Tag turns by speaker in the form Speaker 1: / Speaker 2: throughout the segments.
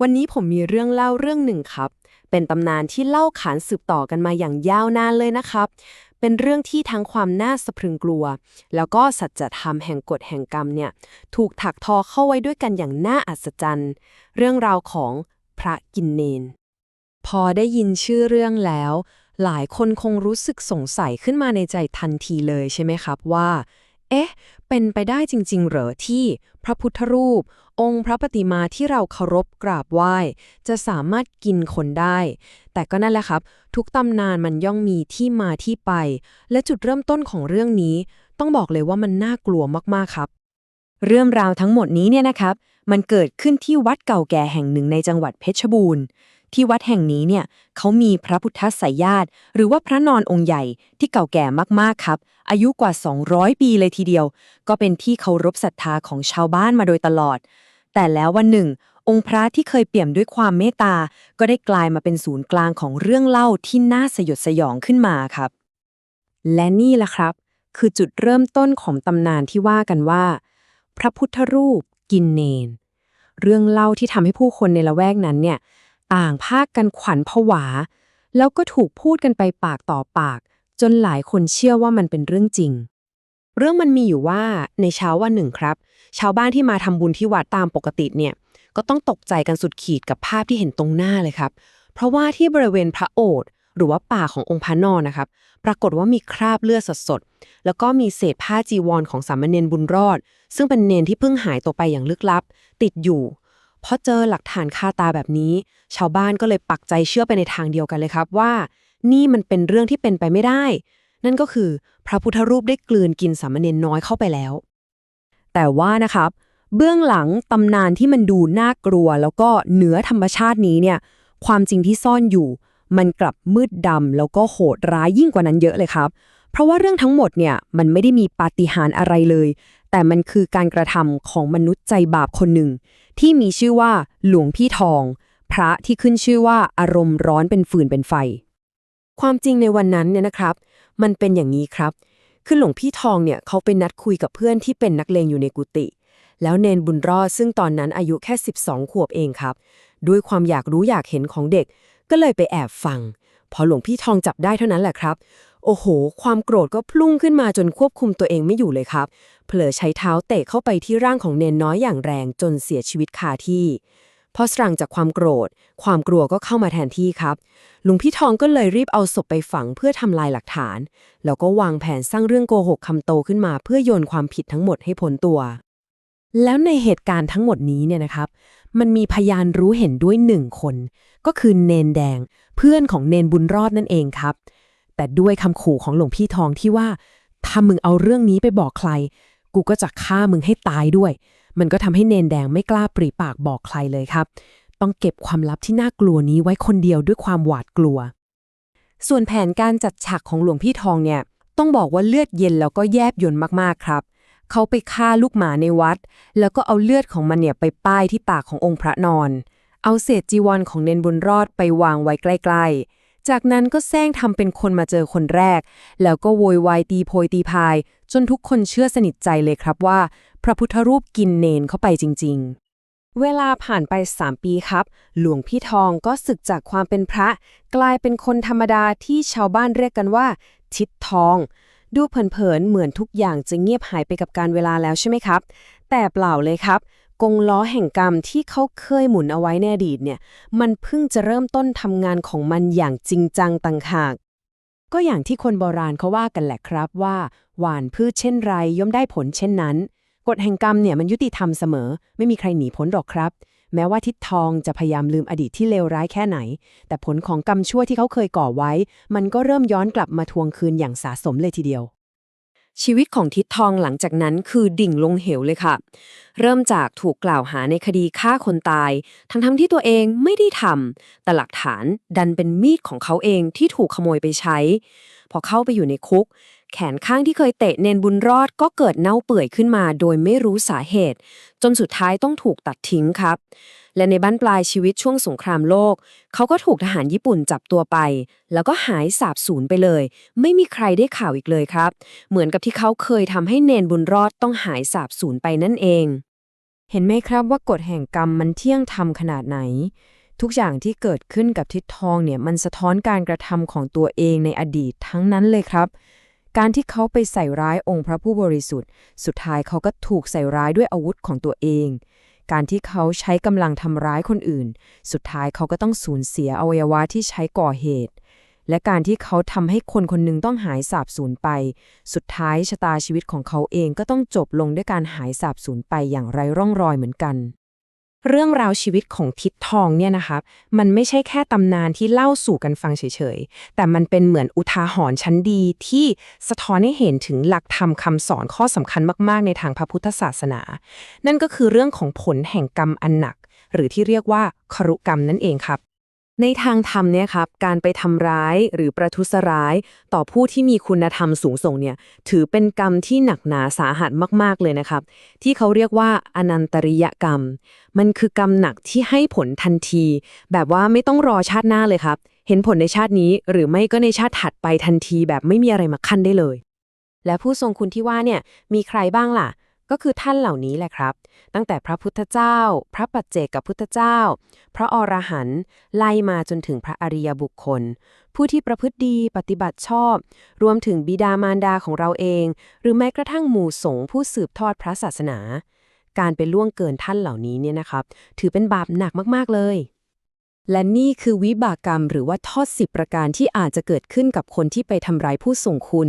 Speaker 1: วันนี้ผมมีเรื่องเล่าเรื่องหนึ่งครับ เป็นตำนานที่เล่าขานสืบต่อกันมาอย่างยาวนานเลยนะครับ เป็นเรื่องที่ทั้งความน่าสะพรึงกลัว แล้วก็สัจธรรมแห่งกฎแห่งกรรมเนี่ย ถูกถักทอเข้าไว้ด้วยกันอย่างน่าอัศจรรย์ เรื่องราวของพระกินเนน พอได้ยินชื่อเรื่องแล้ว หลายคนคงรู้สึกสงสัยขึ้นมาในใจทันทีเลยใช่ไหมครับว่า เอ๊ะ เป็นไปได้จริง ๆ เหรอที่พระพุทธรูป องค์พระปฏิมาที่เราเคารพกราบไหว้ จะสามารถกินคนได้ แต่ก็นั่นแหละครับ ทุกตำนานมันย่อมมีที่มาที่ไป และจุดเริ่มต้นของเรื่องนี้ ต้องบอกเลยว่ามันน่ากลัวมากๆครับ
Speaker 2: เรื่องราวทั้งหมดนี้เนี่ยนะครับ มันเกิดขึ้นที่วัดเก่าแก่แห่งหนึ่งในจังหวัดเพชรบูรณ์ ที่วัดแห่งนี้เนี่ยเขามีพระพุทธไสยญาติ หรือว่าพระนอนองค์ใหญ่ที่เก่าแก่มากๆครับ อายุกว่า 200 ปีเลยทีเดียว ก็เป็นที่เคารพศรัทธาของชาวบ้านมาโดยตลอด แต่แล้ววันหนึ่ง องค์พระที่เคยเปี่ยมด้วยความเมตตา ก็ได้กลายมาเป็นศูนย์กลางของเรื่องเล่าที่น่าสยดสยองขึ้นมาครับ และนี่ละครับ คือจุดเริ่มต้นของตำนานที่ว่ากันว่า พระพุทธรูปกินเนน เรื่องเล่าที่ทำให้ผู้คนในละแวกนั้นเนี่ย ต่างพาคกันขวัญผวา แล้วก็ถูกพูดกันไปปากต่อปาก จนหลายคนเชื่อว่ามันเป็นเรื่องจริง
Speaker 1: เรื่องมันมีอยู่ว่าในเช้าวันหนึ่งครับ ชาวบ้านที่มาทำบุญที่วัดตามปกติเนี่ย ก็ต้องตกใจกันสุดขีดกับภาพที่เห็นตรงหน้าเลยครับ เพราะว่าที่บริเวณพระโอษฐ์หรือว่าป่าขององค์พระนอนนะครับ ปรากฏว่ามีคราบเลือดสดๆ แล้วก็มีเศษผ้าจีวรของสามเณรบุญรอด ซึ่งเป็นเนนที่เพิ่งหายตัวไปอย่างลึกลับ ติดอยู่ พอเจอหลักฐานคาตาแบบนี้ ชาวบ้านก็เลยปักใจเชื่อไปในทางเดียวกันเลยครับว่า นี่มันเป็นเรื่องที่เป็นไปไม่ได้ นั่นก็คือพระพุทธรูปได้กลืนกินสามเณรน้อยเข้าไปแล้ว
Speaker 2: แต่ว่านะครับ เบื้องหลังตำนานที่มันดูน่ากลัว แล้วก็เหนือธรรมชาตินี้เนี่ย ความจริงที่ซ่อนอยู่ มันกลับมืดดำแล้วก็โหดร้ายยิ่งกว่านั้นเยอะเลยครับ เพราะว่าเรื่องทั้งหมดเนี่ยมันไม่ได้มีปาฏิหาริย์อะไรเลย แต่มันคือการกระทำของมนุษย์ใจบาปคนหนึ่ง ที่มีชื่อว่าหลวงพี่ทอง พระที่ขึ้นชื่อว่าอารมณ์ร้อนเป็นฟืนเป็นไฟ
Speaker 1: ความจริงในวันนั้นเนี่ยนะครับ มันเป็นอย่างนี้ครับ คือหลวงพี่ทองเนี่ยเขาไปนัดคุยกับเพื่อนที่เป็นนักเลงอยู่ในกุฏิแล้วเนนบุญรอดซึ่งตอนนั้นอายุแค่ 12 ขวบเองครับ ด้วยความอยากรู้อยากเห็นของเด็ก ก็เลยไปแอบฟัง พอหลวงพี่ทองจับได้เท่านั้นแหละครับ โอ้โห ความโกรธก็พลุ่งขึ้นมาจนควบคุมตัวเองไม่อยู่เลยครับ เผลอใช้เท้าเตะเข้าไปที่ร่างของเนนน้อยอย่างแรงจนเสียชีวิตคาที่พอสรังจากความโกรธ ความกลัวก็เข้ามาแทนที่ครับลวงพี่ทองก็เลยรีบเอาศพไปฝังเพื่อทำลายหลักฐาน แล้วก็วางแผนสร้างเรื่องโกหกคำโตขึ้นมา เพื่อโยนความผิดทั้งหมดให้พ้นตัว
Speaker 2: แล้วในเหตุการณ์ทั้งหมดนี้เนี่ยนะครับ มันมีพยานรู้เห็นด้วยหนึ่งคน ก็คือเนนแดง เพื่อนของเนนบุญรอดนั่นเองครับ แต่ด้วยคำขู่ของหลวงพี่ทองที่ว่าถ้ามึงเอาเรื่องนี้ไปบอกใคร กูก็จะฆ่ามึงให้ตายด้วย มันก็ทำให้เนนแดงไม่กล้าปรีปากบอกใครเลยครับ ต้องเก็บความลับที่น่ากลัวนี้ไว้คนเดียวด้วยความหวาดกลัว ส่วนแผนการจัดฉากของหลวงพี่ทองเนี่ย ต้องบอกว่าเลือดเย็นแล้วก็แยบยลมากๆครับ เขาไปฆ่าลูกหมาในวัด แล้วก็เอาเลือดของมันเนี่ยไปป้ายที่ปากขององค์พระนอน เอาเศษจีวรของเนนบุญรอดไปวางไว้ใกล้ ๆ จากนั้นก็แซงทำเป็นคนมาเจอคนแรก แล้วก็โวยวายตีโพยตีพาย จนทุกคนเชื่อสนิทใจเลยครับว่า พระพุทธรูปกินเนนเข้าไปจริง ๆ
Speaker 1: เวลาผ่านไป 3 ปีครับ หลวงพี่ทองก็ศึกจากความเป็นพระ กลายเป็นคนธรรมดาที่ชาวบ้านเรียกกันว่า ทิดทอง ดูเผินๆเหมือนทุกอย่างจะเงียบหายไปกับการเวลาแล้วใช่ไหมครับ แต่เปล่าเลยครับกงล้อแห่งกรรมที่เขาเคยหมุนเอาไว้ในอดีตเนี่ย มันเพิ่งจะเริ่มต้นทำงานของมันอย่างจริงจังต่างหาก
Speaker 2: ก็อย่างที่คนโบราณเขาว่ากันแหละครับว่า หวานพืชเช่นไรย่อมได้ผลเช่นนั้น กฎแห่งกรรมเนี่ยมันยุติธรรมเสมอ ไม่มีใครหนีพ้นหรอกครับ แม้ว่าทิศทองจะพยายามลืมอดีตที่เลวร้ายแค่ไหน แต่ผลของกรรมชั่วที่เขาเคยก่อไว้ มันก็เริ่มย้อนกลับมาทวงคืนอย่างสะสมเลยทีเดียว ชีวิตของทิศทองหลังจากนั้นคือดิ่งลงเหวเลยค่ะ เริ่มจากถูกกล่าวหาในคดีฆ่าคนตาย ทั้งๆทที่ตัวเองไม่ได้ทำแต่หลักฐานดันเป็นมีดของเขาเองที่ถูกขโมยไปใช้ พอเข้าไปอยู่ในคุก แขนข้างที่เคยเตะเนนบุญรอดก็เกิดเน่าเปื่อยขึ้นมา โดยไม่รู้สาเหตุ จนสุดท้ายต้องถูกตัดทิ้งครับ และในบ้านปลายชีวิตช่วงสงครามโลก เขาก็ถูกทหารญี่ปุ่นจับตัวไป แล้วก็หายสาบสูญไปเลย ไม่มีใครได้ข่าวอีกเลยครับ เหมือนกับที่เขาเคยทำให้เนนบุญรอดต้องหายสาบสูญไปนั่นเอง
Speaker 1: เห็นไหมครับว่ากฎแห่งกรรมมันเที่ยงธรรมขนาดไหน ทุกอย่างที่เกิดขึ้นกับทิศทองเนี่ยมันสะท้อนการกระทำของตัวเองในอดีตทั้งนั้นเลยครับการที่เขาไปใส่ร้ายองค์พระผู้บริสุทธิ์ สุดท้ายเขาก็ถูกใส่ร้ายด้วยอาวุธของตัวเอง การที่เขาใช้กำลังทำร้ายคนอื่น สุดท้ายเขาก็ต้องสูญเสียอวัยวะที่ใช้ก่อเหตุ และการที่เขาทำให้คนคนหนึ่งต้องหายสาบสูญไป สุดท้ายชะตาชีวิตของเขาเองก็ต้องจบลงด้วยการหายสาบสูญไปอย่างไร้ร่องรอยเหมือนกัน เรื่องราวชีวิตของทิศทองเนี่ยนะครับมันไม่ใช่แค่ตำนานที่เล่าสู่กันฟังเฉยๆ แต่มันเป็นเหมือนอุทาหรณ์ชั้นดีที่สะท้อนให้เห็นถึงหลักธรรมคำสอนข้อสำคัญมากๆ ในทางพระพุทธศาสนา นั่นก็คือเรื่องของผลแห่งกรรมอันหนัก หรือที่เรียกว่าครุกรรมนั่นเองครับ ในทางธรรมเนี่ยครับการไปทำร้ายหรือประทุษร้าย ต่อผู้ที่มีคุณธรรมสูงส่งเนี่ยถือเป็นกรรมที่หนักหนาสาหัสมากๆเลยนะครับ ที่เขาเรียกว่าอนันตริยกรรม มันคือกรรมหนักที่ให้ผลทันที แบบว่าไม่ต้องรอชาติหน้าเลยครับ เห็นผลในชาตินี้หรือไม่ก็ในชาติถัดไปทันทีแบบไม่มีอะไรมาขั้นได้เลย และผู้ทรงคุณที่ว่าเนี่ยมีใครบ้างล่ะ ก็คือท่านเหล่านี้แหละครับ ตั้งแต่พระพุทธเจ้า พระปัจเจกกับพุทธเจ้า พระอรหันต์ไล่มาจนถึงพระอริยบุคคล ผู้ที่ประพฤติดีปฏิบัติชอบ รวมถึงบิดามารดาของเราเอง หรือแม้กระทั่งหมู่สงฆ์ผู้สืบทอดพระศาสนา การไปล่วงเกินท่านเหล่านี้เนี่ยนะครับ ถือเป็นบาปหนักมากๆเลย และนี่คือวิบากกรรมหรือว่าทอดสิบประการที่อาจจะเกิดขึ้นกับคนที่ไปทำร้ายผู้ส่งคุณ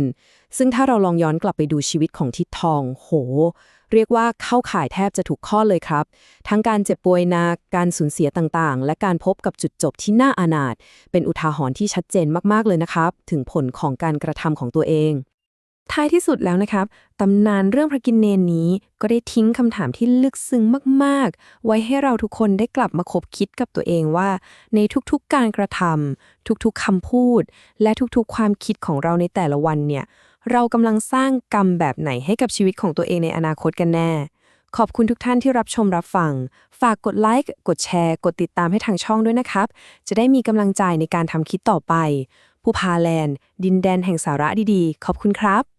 Speaker 1: ซึ่งถ้าเราลองย้อนกลับไปดูชีวิตของทิดทอง โห เรียกว่าเข้าข่ายแทบจะถูกข้อเลยครับ ทั้งการเจ็บป่วยนักการสูญเสียต่างๆ และการพบกับจุดจบที่น่าอานาถเป็นอุทาหรณ์ที่ชัดเจนมากๆเลยนะครับ ถึงผลของการกระทำของตัวเอง ท้ายที่สุดแล้วนะครับตำนานเรื่องพระกินเนนนี้ก็ได้ทิ้งคำถามที่ลึกซึ้งมากๆ ไว้ให้เราทุกคนได้กลับมาคบคิดกับตัวเองว่า ในทุกๆการกระทำทุกๆคำพูด และทุกๆความคิดของเราในแต่ละวันเนี่ย เรากำลังสร้างกรรมแบบไหนให้กับชีวิตของตัวเองในอนาคตกันแน่ ขอบคุณทุกท่านที่รับชมรับฟัง ฝากกดไลค์กดแชร์ กดติดตามให้ทางช่องด้วยนะครับ จะได้มีกำลังใจในการทำคลิปต่อไปผู้พาแลนด์ ดินแดนแห่งสาระดีๆ ขอบคุณครับ